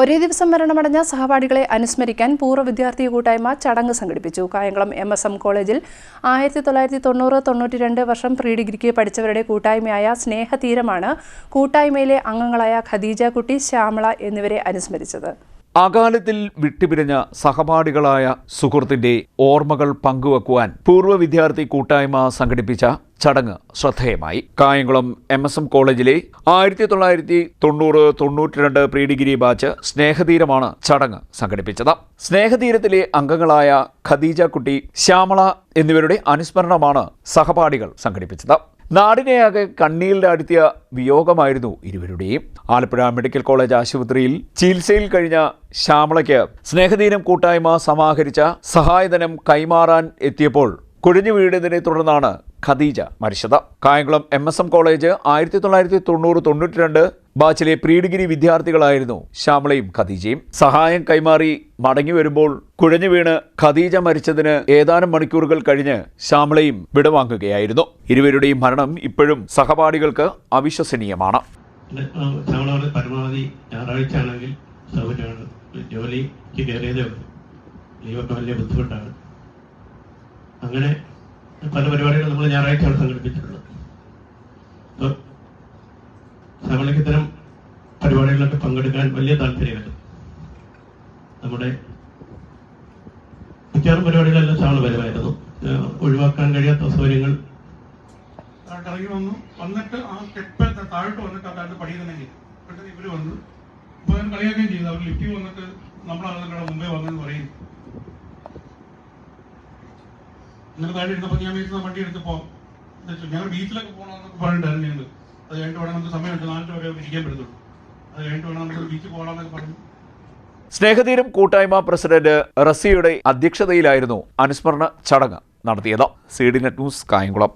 ഒരേ ദിവസം മരണമടഞ്ഞ സഹപാഠികളെ അനുസ്മരിക്കാൻ പൂർവ വിദ്യാർത്ഥി കൂട്ടായ്മ ചടങ്ങ് സംഘടിപ്പിച്ചു. കായംകുളം എം എസ് എം കോളേജിൽ ആയിരത്തി തൊള്ളായിരത്തി തൊണ്ണൂറ് തൊണ്ണൂറ്റി രണ്ട് വർഷം പ്രീ ഡിഗ്രിക്ക് പഠിച്ചവരുടെ കൂട്ടായ്മയായ സ്നേഹതീരമാണ് കൂട്ടായ്മയിലെ അംഗങ്ങളായ ഖദീജ കുട്ടി ശ്യാമള എന്നിവരെ അനുസ്മരിച്ചത്. അകാലത്തിൽ വിട്ടുപിരിഞ്ഞ സഹപാഠികളായ സുഹൃത്തിന്റെ ഓർമ്മകൾ പങ്കുവെക്കുവാൻ പൂർവ വിദ്യാർത്ഥി കൂട്ടായ്മ സംഘടിപ്പിച്ച ചടങ്ങ് ശ്രദ്ധേയമായി. കായംകുളം എം എസ് എം കോളേജിലെ ആയിരത്തി തൊള്ളായിരത്തി തൊണ്ണൂറ് തൊണ്ണൂറ്റിരണ്ട് പ്രീ ഡിഗ്രി ബാച്ച് സ്നേഹതീരമാണ് ചടങ്ങ് സംഘടിപ്പിച്ചത്. സ്നേഹതീരത്തിലെ അംഗങ്ങളായ ഖദീജ കുട്ടി ശ്യാമള എന്നിവരുടെ അനുസ്മരണമാണ് സഹപാഠികൾ സംഘടിപ്പിച്ചത്. നാടിനെയാകെ കണ്ണീരിലടുത്തിയ വിയോഗമായിരുന്നു ഇരുവരുടെയും. ആലപ്പുഴ മെഡിക്കൽ കോളേജ് ആശുപത്രിയിൽ ചികിത്സയിൽ കഴിഞ്ഞ ശ്യാമളയ്ക്ക് സ്നേഹദീനം കൂട്ടായ്മ സമാഹരിച്ച സഹായധനം കൈമാറാൻ എത്തിയപ്പോൾ കുഴഞ്ഞു വീഴുന്നതിനെ തുടർന്നാണ് ഖദീജ മരിച്ചത്. Kayamkulam M S M college ആയിരത്തി തൊള്ളായിരത്തി തൊണ്ണൂറ് തൊണ്ണൂറ്റി രണ്ട് ബാച്ചിലെ പ്രീ ഡിഗ്രി വിദ്യാർത്ഥികളായിരുന്നു ശ്യാമളയും ഖദീജയും. സഹായം കൈമാറി മടങ്ങി വരുമ്പോൾ കുഴഞ്ഞു വീണ് ഖദീജ മരിച്ചതിന് ഏതാനും മണിക്കൂറുകൾ കഴിഞ്ഞ് ശ്യാമളയും വിടവാങ്ങുകയായിരുന്നു. ഇരുവരുടെയും മരണം ഇപ്പോഴും സഹപാഠികൾക്ക് അവിശ്വസനീയമാണ്. ജോലിക്ക് കയറിയതേ ഉള്ളൂ. ലീവൊക്കെ വലിയ ബുദ്ധിമുട്ടാണ്. അങ്ങനെ പല പരിപാടികളും നമ്മൾ ഞായറാഴ്ച ഞായറാഴ്ചയാണ് സംഘടിപ്പിച്ചിട്ടുള്ളത്. ശ്യാമളയ്ക്ക് ഇത്തരം പരിപാടികളിലൊക്കെ പങ്കെടുക്കാൻ വലിയ താല്പര്യമില്ല. നമ്മുടെ മിക്കവാറും പരിപാടികളെല്ലാം ശ്യാമള വരുമായിരുന്നു ഒഴിവാക്കാൻ കഴിയാത്ത അസൗകര്യങ്ങൾ ഇറങ്ങി വന്നു. വന്നിട്ട് ആ സ്റ്റെപ്പ് താഴോട്ട് വന്നിട്ട് അതാണ്ട് പണിയുന്നുണ്ടെങ്കിൽ പെട്ടെന്ന് ഇവർ വന്നു. അപ്പൊ ഞാൻ കളിയാക്കുകയും ചെയ്തു. അവർ ലിഫ്റ്റിൽ വന്നിട്ട് നമ്മളാണെന്നല്ല മുമ്പേ വന്നെന്ന് പറയും എന്നിട്ട് താഴെ ഇരുന്നപ്പോൾ ഞാൻ വീട്ടിൽ വണ്ടി എടുത്ത് പോകാം ഞങ്ങൾ ബീച്ചിലൊക്കെ പോകണമെന്നൊക്കെ പറഞ്ഞിട്ടായിരുന്നു ഞങ്ങൾ. അത് കഴിഞ്ഞിട്ട് വേണം നമുക്ക് സമയമുണ്ട് നാലര വരെ ഇരിക്കാൻ പറ്റത്തുള്ളൂ. അത് കഴിഞ്ഞിട്ട് വേണം നമുക്ക് ബീച്ചിൽ പോകണമെന്നൊക്കെ പറഞ്ഞു. സ്നേഹതീരം കൂട്ടായ്മ പ്രസിഡന്റ് റസിയുടെ അധ്യക്ഷതയിലായിരുന്നു അനുസ്മരണ ചടങ്ങ് നടത്തിയത്. C D net news Kayamkulam.